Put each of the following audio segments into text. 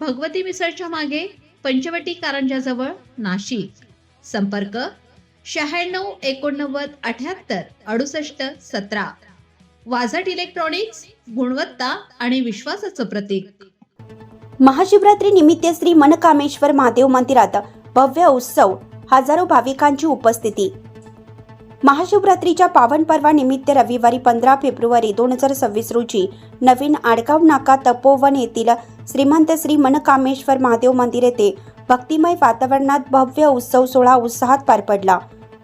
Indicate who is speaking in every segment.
Speaker 1: भगवती मिसळच्या मागे पंचवटी कारंजाजवळ नाशिक. संपर्क शहाण्णव एकोणनव्वद अठ्याहत्तर अडुसष्ट सतरा. वाझट इलेक्ट्रॉनिक्स गुणवत्ता आणि विश्वासाचं प्रतीक.
Speaker 2: महाशिवरात्री निमित्त श्री मनकामेश्वर महादेव मंदिरात भव्य उत्सव हजारो भाविकांची उपस्थिती. महाशिवरात्रीच्या पावन पर्वानिमित्त रविवारी पंधरा फेब्रुवारी दोन हजार सव्वीस रोजी नवीन आडगाव नाका तपोवन येथील श्रीमंत श्री मनकामेश्वर महादेव मंदिर येथे भक्तिमय वातावरणात भव्य उत्सव सोहळा उत्साहात पार पडला.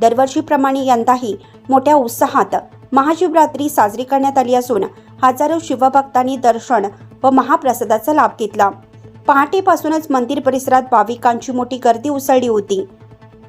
Speaker 2: दरवर्षीप्रमाणे यंदाही मोठ्या उत्साहात महाशिवरात्री साजरी करण्यात आली असून हजारो शिवभक्तांनी दर्शन व महाप्रसादाचा लाभ घेतला. पहाटेपासूनच मंदिर परिसरात भाविकांची मोठी गर्दी उसळली होती.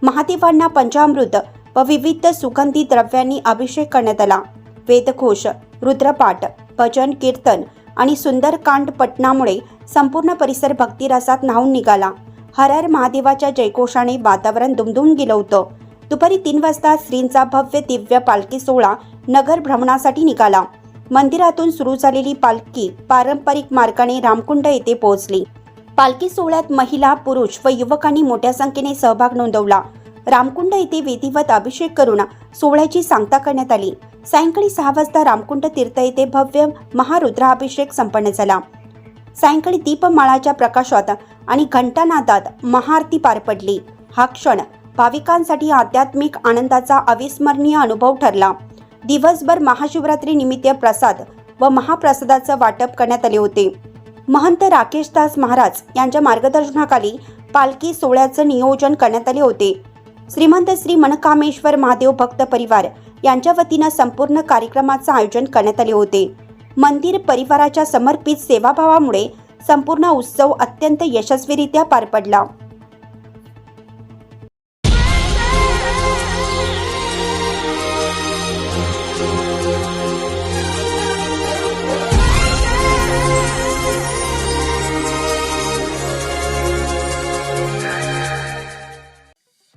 Speaker 2: महादेवांना पंचामृत व विविध सुगंधी द्रव्यांनी अभिषेक करण्यात आला. वेदघोष रुद्रपाठ भजन कीर्तन आणि सुंदरकांड पटनामुळे संपूर्ण परिसर भक्तिरसात न्हावून निघाला. हर हर महादेवाच्या जयघोषाने वातावरण दुमदुमून गेलं होतं. दुपारी तीन वाजता श्रींचा भव्य दिव्य पालखी सोहळा नगर भ्रमणासाठी निघाला. मंदिरातून सुरू झालेली पालखी पारंपरिक मार्गाने रामकुंड येथे पोहोचली. पालखी सोहळ्यात महिला पुरुष व युवकांनी मोठ्या संख्येने सहभाग नोंदवला. रामकुंड येथे विधिवत अभिषेक करून सोहळ्याची सांगता करण्यात आली. सायंकाळी सहा वाजता रामकुंड तीर्थ येथे भव्य महारुद्राभिषेक संपन्न झाला. सायंकाळी दीपमाळाच्या प्रकाशात आणि घंटानादात महाआरती पार पडली. हा क्षण भाविकांसाठी आध्यात्मिक आनंदाचा अविस्मरणीय अनुभव ठरला. दिवसभर महाशिवरात्री निमित्त प्रसाद व महाप्रसादाचं वाटप करण्यात आले होते. महंत राकेश दास महाराज यांच्या मार्गदर्शनाखाली पालखी सोहळ्याचं नियोजन करण्यात आले होते. श्रीमंत श्री मनकामेश्वर महादेव भक्त परिवार यांच्या वतीनं संपूर्ण कार्यक्रमाचं आयोजन करण्यात आले होते. मंदिर परिवाराच्या समर्पित सेवाभावामुळे संपूर्ण उत्सव अत्यंत यशस्वीरित्या पार पडला.